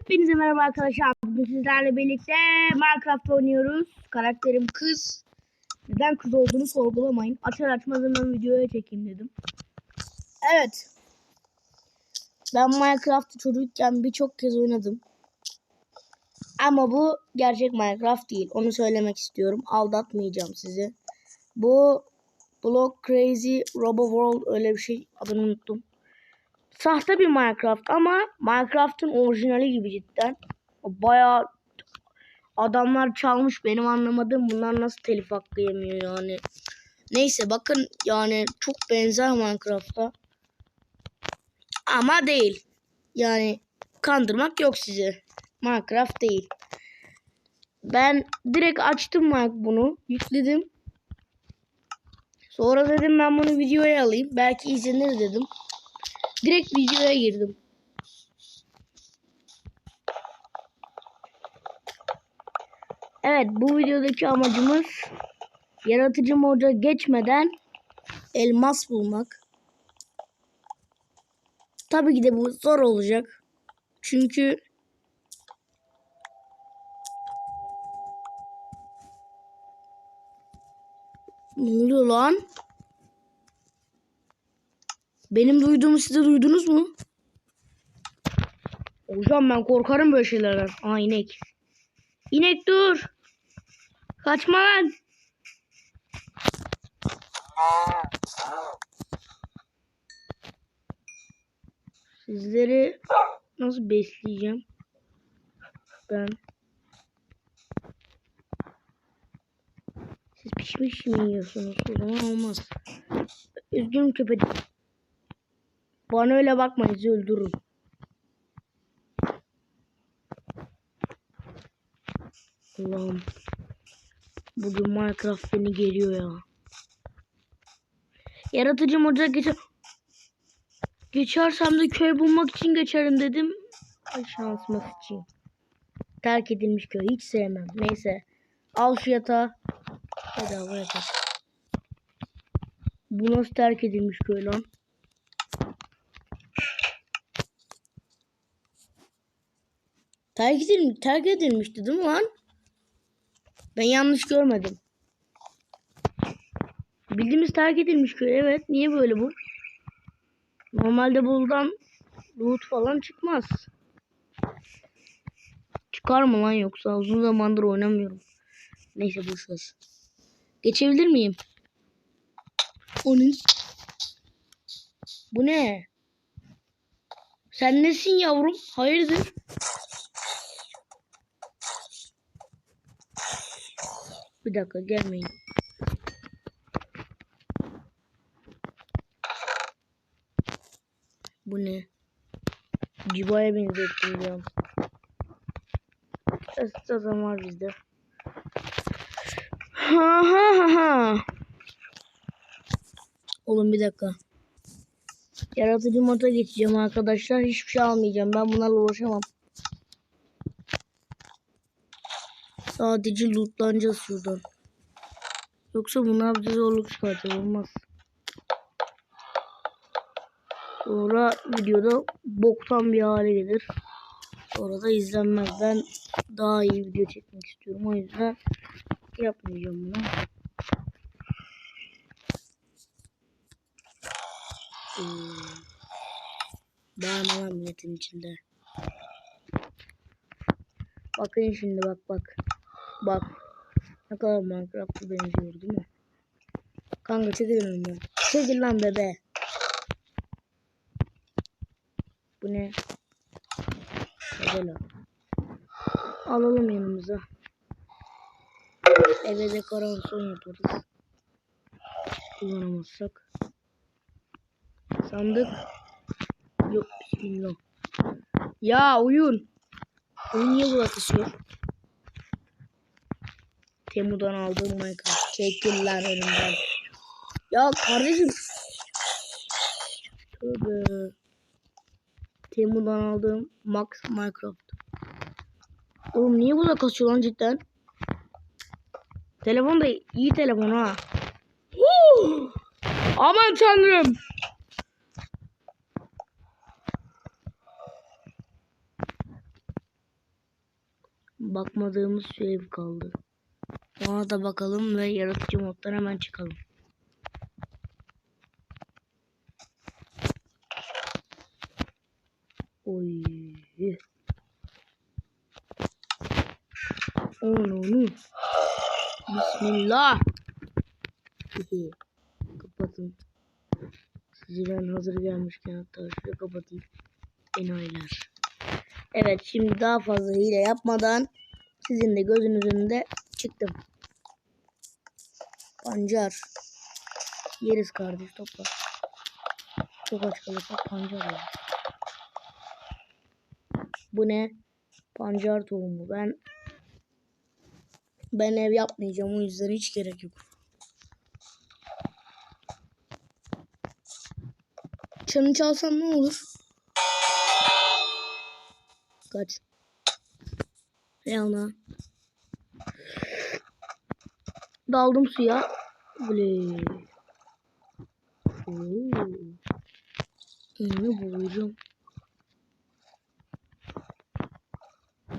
Hepinize merhaba arkadaşlar. Bugün sizlerle birlikte Minecraft oynuyoruz. Karakterim kız. Neden kız olduğunu sorgulamayın. Açar açmaz hemen videoya çekeyim dedim. Evet. Ben Minecraft'ı çocukken birçok kez oynadım. Ama bu gerçek Minecraft değil. Onu söylemek istiyorum. Aldatmayacağım sizi. Bu Block Crazy Robo World öyle bir şey adını unuttum. Sahte bir Minecraft ama Minecraft'ın orijinali gibi cidden. Bayağı adamlar çalmış benim anlamadığım bunlar nasıl telif hakkı yemiyor yani. Neyse bakın yani çok benzer Minecraft'a. Ama değil. Yani kandırmak yok sizi. Minecraft değil. Ben direkt açtım bunu. Yükledim. Sonra dedim ben bunu videoya alayım. Belki izlenir dedim. Direkt videoya girdim. Evet bu videodaki amacımız yaratıcı moda geçmeden elmas bulmak. Tabii ki de bu zor olacak. Çünkü Ne oluyor lan? Benim duyduğumu siz de duydunuz mu? Hocam ben korkarım böyle şeylerden. Aa inek. İnek dur. Kaçma lan. Sizleri nasıl besleyeceğim? Ben Siz pişmiş mi yiyorsunuz? O zaman olmaz. Üzgünüm köpek. Bana öyle bakmayın sizi öldürürüm. Allah'ım. Bugün Minecraft beni geliyor ya. Yaratıcı moda geçer. Geçersem de köy bulmak için geçerim dedim. Ay şansıma sıçayım. Terk edilmiş köy. Hiç sevmem. Neyse. Al şu yatağı. Bedava yatak. Bu nasıl terk edilmiş köy lan? Terk, edilmiş, terk edilmişti değil mi lan? Ben yanlış görmedim. Bildiğimiz terk edilmiş köy. Evet. Niye böyle bu? Normalde buradan loot falan çıkmaz. Çıkar mı lan yoksa? Uzun zamandır oynamıyorum. Neyse boşver. Geçebilir miyim? Onun. Bu ne? Sen nesin yavrum? Hayırdır? Bir dakika gelmeyin. Bu ne? Cibaya benzettim ya. Zaten var bizde. Ha ha ha. Oğlum bir dakika. Yaratıcı moda geçeceğim arkadaşlar. Hiçbir şey almayacağım. Ben bunlarla uğraşamam. Sadece lootlanacağız şuradan. Yoksa bunlar bize zorluk çıkartır. Olmaz. Sonra videoda boktan bir hale gelir. Sonra da izlenmez. Ben daha iyi video çekmek istiyorum. O yüzden yapmayacağım bunu. Hmm. Bağırma milletin içinde. Bakın şimdi bak bak. Bak. Ne kadar Minecraft'a benziyor değil mi? Kanka çekil önümden. Çekil lan bebe. Bu ne? Böyle. Alalım yanımıza. Eve dekorasyon yaparız. Kullanamazsak. Sandık. Yok bismillah. Ya oyun. Oyun niye bırakışıyor? Temu'dan aldığım Minecraft. Çekil lan önümden. Ya kardeşim. Tövbe. Temu'dan aldığım Max Minecraft. Oğlum niye bu da kasıyor lan cidden? Telefon da iyi telefon ha. Aman tanrım. bakmadığımız şey kaldı. Ona da bakalım ve yaratıcı moddan hemen çıkalım. Oy. Onu. Bismillah. Kapatın. Sizi ben hazır gelmişken hatta şöyle kapatayım. Enayiler. Evet şimdi daha fazla hile yapmadan sizin de gözünüzün önünde çıktım. Pancar. Yeriz kardeş topla. Çok aç kalırsak pancar yeriz. Bu ne? Pancar tohumu. Ben ben ev yapmayacağım o yüzden hiç gerek yok. Çanı çalsam ne olur? Kaç. Hey ana. Daldım suya. Böyle. Oo. Onu boğacağım.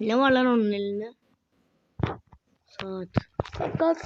Ne var lan onun elinde? Saat. Kalk.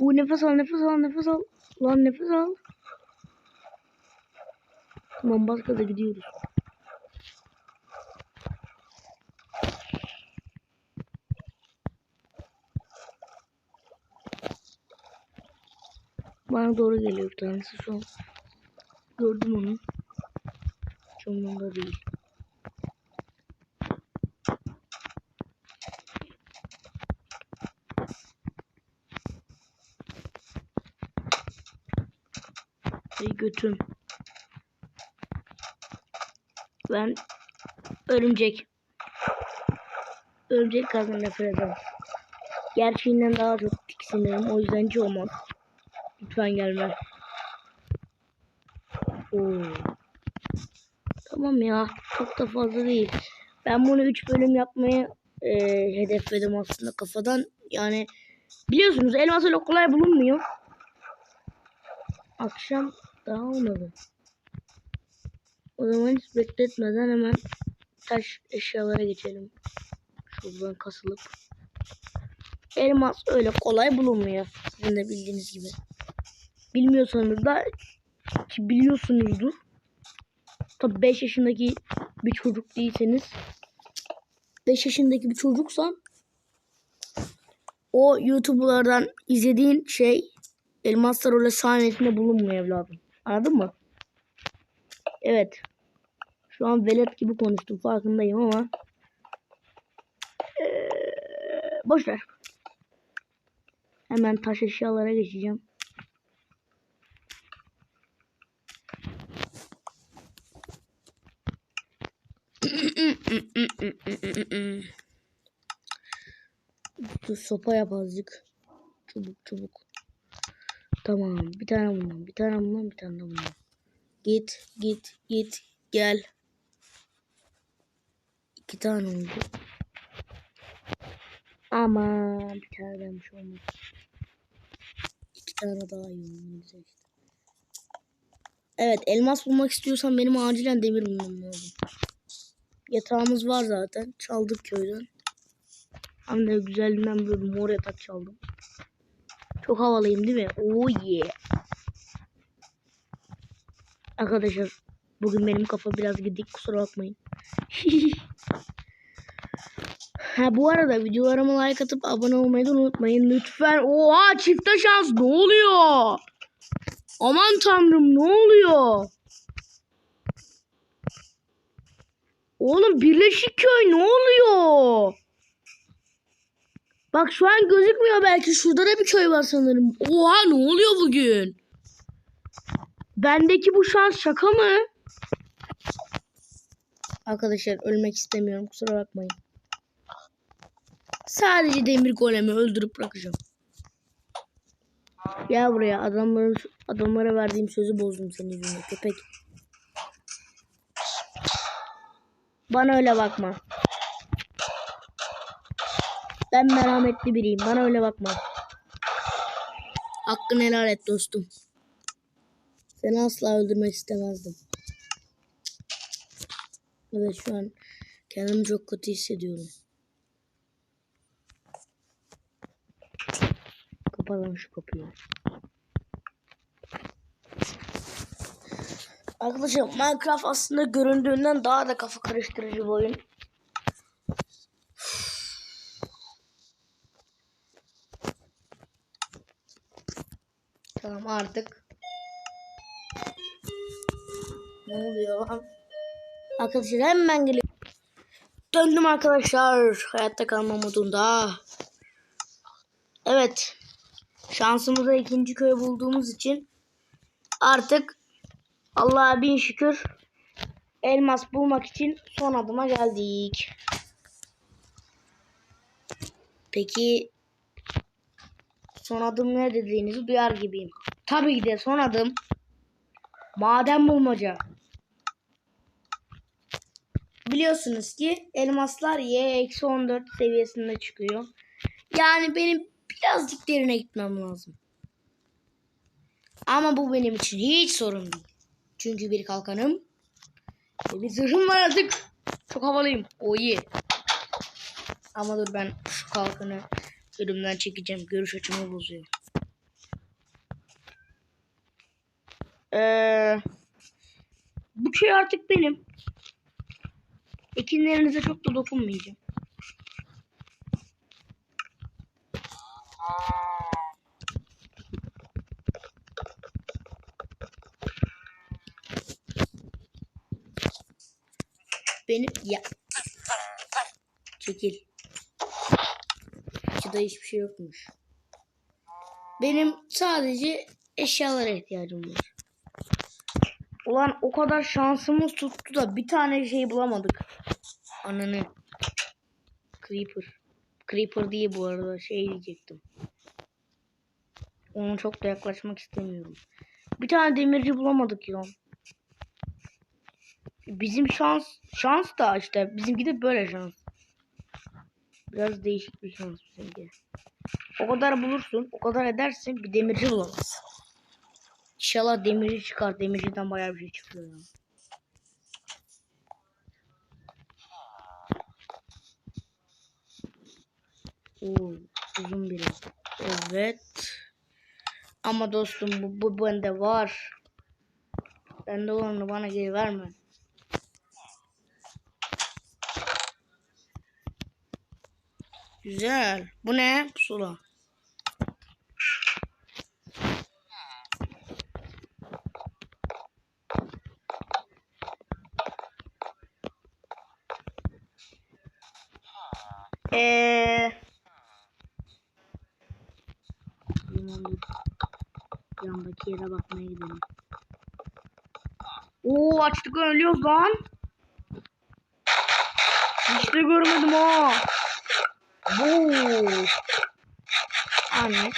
Oo, nefes al nefes al nefes al. Lan nefes al. Tamam bas gaza gidiyoruz. Bana doğru geliyor bir tanesi şu an. Gördüm onu. Camında değil. Ey götüm. Ben örümcek. Örümcek kadın nefret ederim. Gerçeğinden daha çok tiksinirim. O yüzden hiç. Lütfen gelme. Oo. Tamam ya. Çok da fazla değil. Ben bunu 3 bölüm yapmayı e, hedefledim aslında kafadan. Yani biliyorsunuz elmas öyle kolay bulunmuyor. Akşam daha olmadı. O zaman hiç bekletmeden hemen taş eşyalara geçelim. Şuradan kasılıp. Elmas öyle kolay bulunmuyor. Sizin de bildiğiniz gibi. Bilmiyorsanız da ki biliyorsunuzdur. Tabi 5 yaşındaki bir çocuk değilseniz 5 yaşındaki bir çocuksan o YouTuber'lardan izlediğin şey elmaslar öyle sahnesinde bulunmuyor evladım. Anladın mı? Evet. Şu an velet gibi konuştum farkındayım ama ee, boş ver. Hemen taş eşyalara geçeceğim. Sopa yap azıcık. Çubuk çubuk. Tamam. Bir tane bundan. Bir tane bundan. Bir tane bundan. Git. Git. Git. Gel. İki tane oldu. Aman. Bir tane gelmiş olmaz. İki tane daha iyi işte. Evet. Elmas bulmak istiyorsan benim acilen demir bulmam lazım. Yatağımız var zaten. Çaldık köyden. Hem de güzelliğinden böyle mor yatak çaldım. Çok havalıyım değil mi? Oh yeah. Arkadaşlar bugün benim kafa biraz gidik kusura bakmayın. ha bu arada videolarıma like atıp abone olmayı da unutmayın lütfen. Oha çifte şans ne oluyor? Aman tanrım ne oluyor? Oğlum Birleşik Köy ne oluyor? Bak şu an gözükmüyor belki. Şurada da bir köy var sanırım. Oha ne oluyor bugün? Bendeki bu şans şaka mı? Arkadaşlar ölmek istemiyorum. Kusura bakmayın. Sadece demir golemi öldürüp bırakacağım. Gel buraya. Adamların, adamlara verdiğim sözü bozdum senin yüzünden köpek. Bana öyle bakma. Ben merhametli biriyim. Bana öyle bakma. Hakkını helal et dostum. Seni asla öldürmek istemezdim. Evet şu an kendimi çok kötü hissediyorum. Kapatalım şu kapıyı. Arkadaşlar Minecraft aslında göründüğünden daha da kafa karıştırıcı bir oyun. Tamam artık. Ne oluyor lan? Arkadaşlar hemen geliyor. Döndüm arkadaşlar. Hayatta kalma modunda. Evet. Şansımıza ikinci köy bulduğumuz için artık Allah'a bin şükür elmas bulmak için son adıma geldik. Peki son adım ne dediğinizi duyar gibiyim. Tabii ki de son adım maden bulmaca. Biliyorsunuz ki elmaslar Y-14 seviyesinde çıkıyor. Yani benim birazcık derine gitmem lazım. Ama bu benim için hiç sorun değil. Çünkü bir kalkanım ve bir zırhım var artık. Çok havalıyım. O iyi. Ama dur ben şu kalkanı önümden çekeceğim. Görüş açımı bozuyor. Ee, bu şey artık benim. Ekinlerinize çok da dokunmayacağım. Benim ya çekil. Şurada hiçbir şey yokmuş. Benim sadece eşyalara ihtiyacım var. Ulan o kadar şansımız tuttu da bir tane şey bulamadık. Ananı. Creeper. Creeper diye bu arada şey diyecektim. Onu çok da yaklaşmak istemiyorum. Bir tane demirci bulamadık ya. Bizim şans şans da işte bizimki de böyle şans. Biraz değişik bir şans bizimki. O kadar bulursun, o kadar edersin bir demirci bulamazsın. İnşallah demirci çıkar. Demirciden bayağı bir şey çıkıyor ya. Oo, uzun biri. Evet. Ama dostum bu, bu bende var. Bende olanı bana geri verme. Güzel. Bu ne? Sula. Eee Limon Yandaki yere bakmaya gidelim. Oo açtık ölüyoruz lan. Hiç de görmedim ha. Oo. Anne.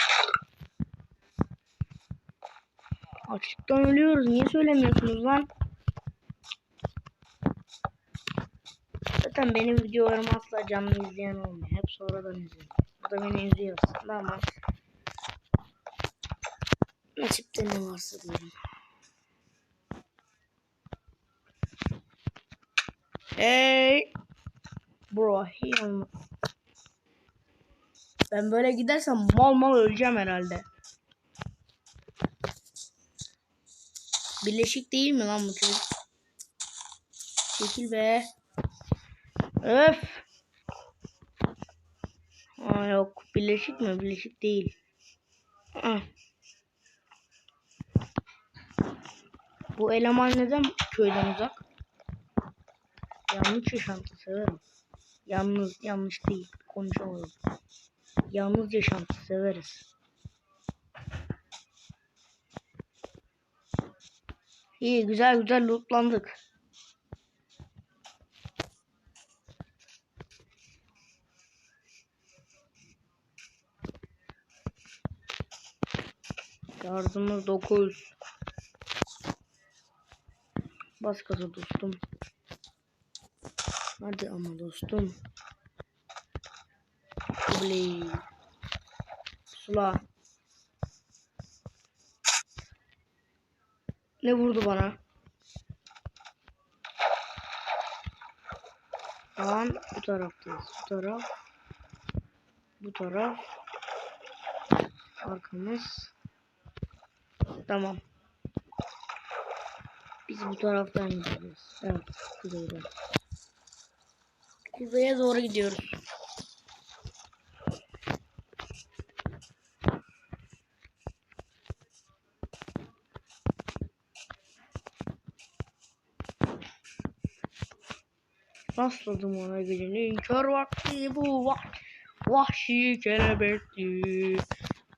Açlıktan ölüyoruz. Niye söylemiyorsunuz lan? Zaten benim videolarımı asla canlı izleyen olmuyor. Hep sonradan izliyor. Bu da beni izliyor aslında ama nasipte ne varsa diyelim. Hey! Bro, heal Ben böyle gidersem mal mal öleceğim herhalde. Birleşik değil mi lan bu çocuk? Çekil be. Öf. Aa, yok. Birleşik mi? Birleşik değil. Ah. Bu eleman neden köyden uzak? Yanlış yaşantı severim. Yalnız yanlış değil. Konuşamadım. Yalnız yaşantı severiz. İyi güzel güzel lootlandık. Yardımımız 9. Bas gaza dostum. Hadi ama dostum. Bley. Sula. Ne vurdu bana? Lan bu taraftayız. Bu taraf. Bu taraf. arkamız. Tamam. Biz bu taraftan gidiyoruz. Evet, kuzeyden. Kuzeye doğru gidiyoruz. Rastladım ona gecenin kör vakti bu vah vahşi kelebekti.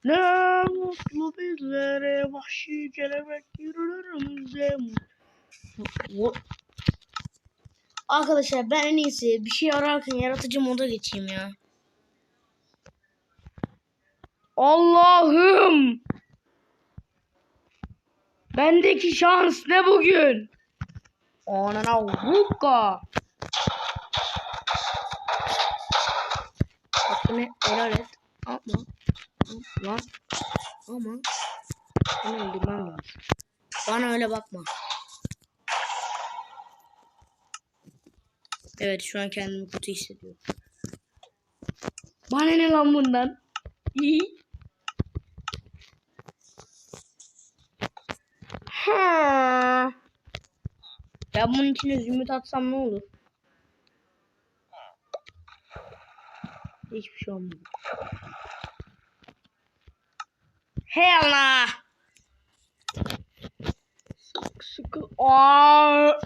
Ne mutlu bizlere vahşi kelebek yürürümüze. Arkadaşlar ben en iyisi bir şey ararken yaratıcı moda geçeyim ya. Allah'ım! Bendeki şans ne bugün? Anana hukka. Hakkını helal et. Yapma. Lan. Ama. Bunu öldürmem lazım. Bana öyle bakma. Evet şu an kendimi kötü hissediyorum. Bana ne lan bundan? İyi. Ha. Ya bunun içine zümrüt atsam ne olur? Hiçbir şey olmadı. Hell nah. Sıkı sıkı. Aa.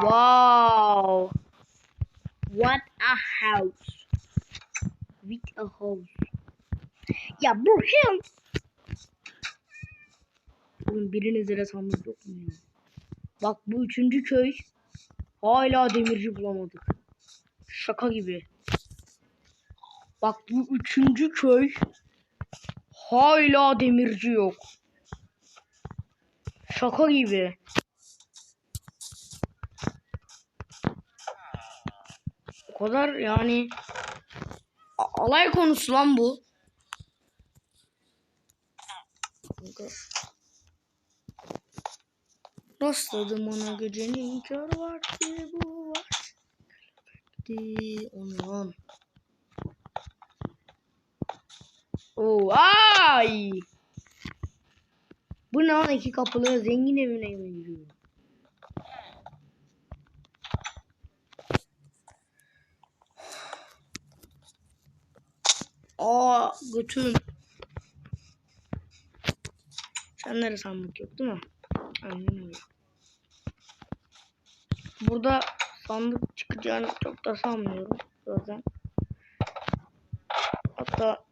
wow. What a house. With a house. Ya bu hem. Oğlum biriniz de sandık yok mu? Bak bu üçüncü köy. Hala demirci bulamadık. Şaka gibi. Bak bu üçüncü köy. Hala demirci yok. Şaka gibi. O kadar yani alay konusu lan bu. Kanka. Rastladım ona gecenin kör vakti bu vakti. Aman. Oo, ay! Bu ne lan iki kapılı zengin evine giriyor? Aa götüm. Sende sandık yok değil mi? Aynen öyle. Burada sandık çıkacağını çok da sanmıyorum zaten. Hatta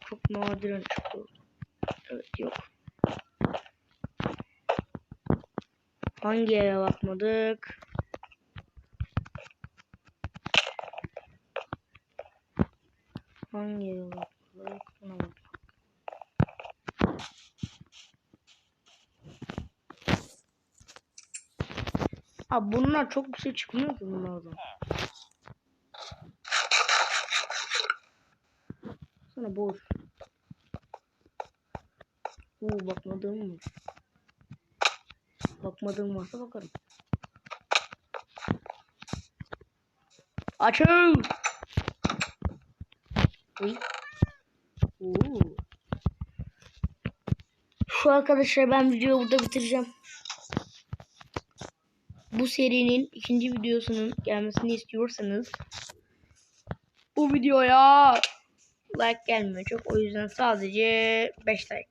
çok nadiren çıkıyor. Evet yok. Hangi eve bakmadık? Hangi eve bakmadık? Buna bak. Abi bunlar çok bir şey çıkmıyor ki bunlardan. Sana boş. Oo bakmadığım var. Bakmadığım varsa bakarım. Açın. Uy. Şu arkadaşlar ben videoyu burada bitireceğim. Bu serinin ikinci videosunun gelmesini istiyorsanız bu videoya like gelmiyor çok. O yüzden sadece 5 like.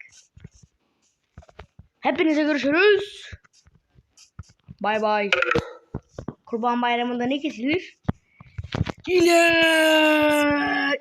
Hepinize görüşürüz. Bay bay. Kurban bayramında ne kesilir? İnek.